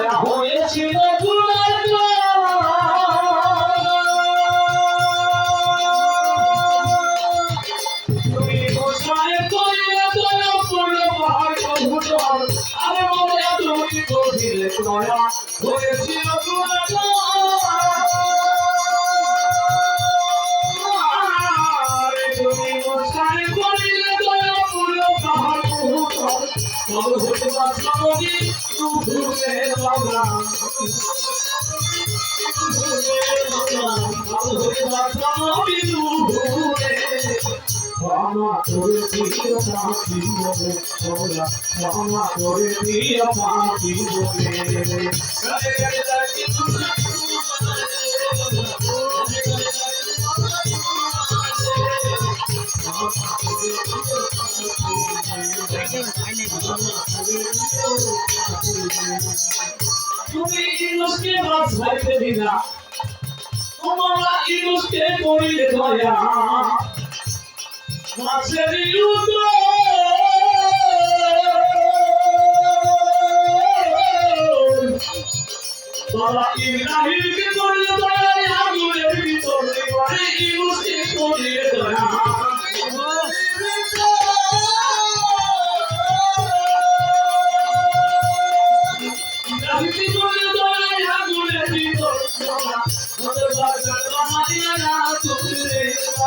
Oh, yeah. তুহুরে Bangla ক্ষমা করে দিও পাখি বলে ওরা ক্ষমা করে ইনুসকে বাঁচাইতে দিনা তোমরা ইনুসকে করিলে দয়া মাছের ইউদ তোমরা ইব্রাহিমকে করিলে দয়া আগুনের ভিতরে করে ইনুসকে করিলে দয়া ইব্রাহিমকে করিলে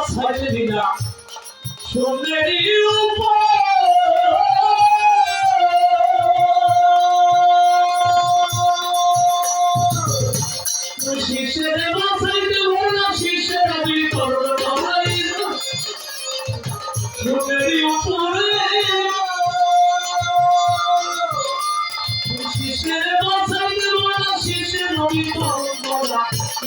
ইসহাকে বাছাইতে দিলা সুন্দরী শিশের বাছাইতে বলা শিশের ভিতর বানাইল সুন্দরী উপরে শিশের বাছাইতে বলা শিশের ভিতর বলা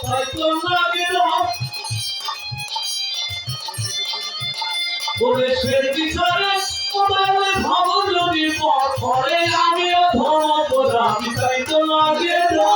তাই তোমরা গেল বলে সে বিচারে ওদের ভবন যদি পর আমিও ধর্ম করাবি তাই তো লাগে সে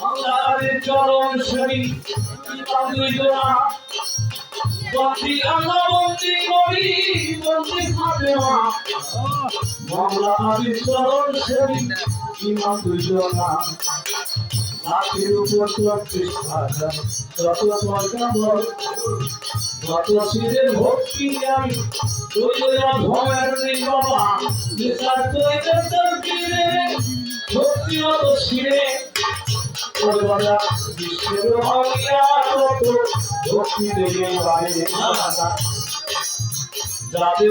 বাংলার চরণ শরী বন্দি আল্লাহ বন্দি করি বন্দি ফাতেমা বাংলা আদি চরণ শরী ইমাম দুই দোয়া লাখের উপর চুয়াত্রিশ হাজার যত সরকার যত শিরের ভক্তি আমি তুইরা ভয়ের ভক্তি দেবে বাইরে যাদের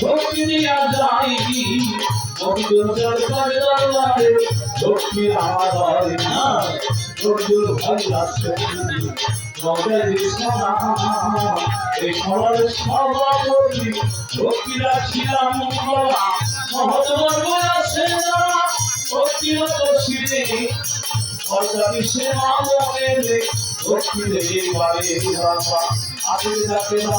ভক্তি নিয়া যাই মরিগুল জন্মাই দরবারে ভক্তি আমার না মরিগুল ভাই আসছে মগের সোনা এই সবার সভাপতি রাখি নাম বাবা মহতবর আছে না ভক্তিরত শিরে। অর্থাৎ সে মামনে ভক্তি দেবে বারে বাবা তাকে না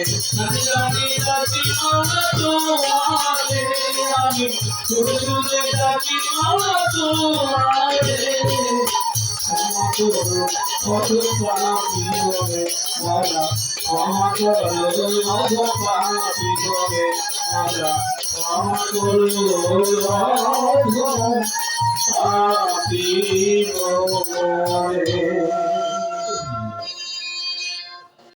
কথা ক্ষমা করে দিও ক্ষমা আমি জানি ডাকি মানা তোমারে আমি শুনে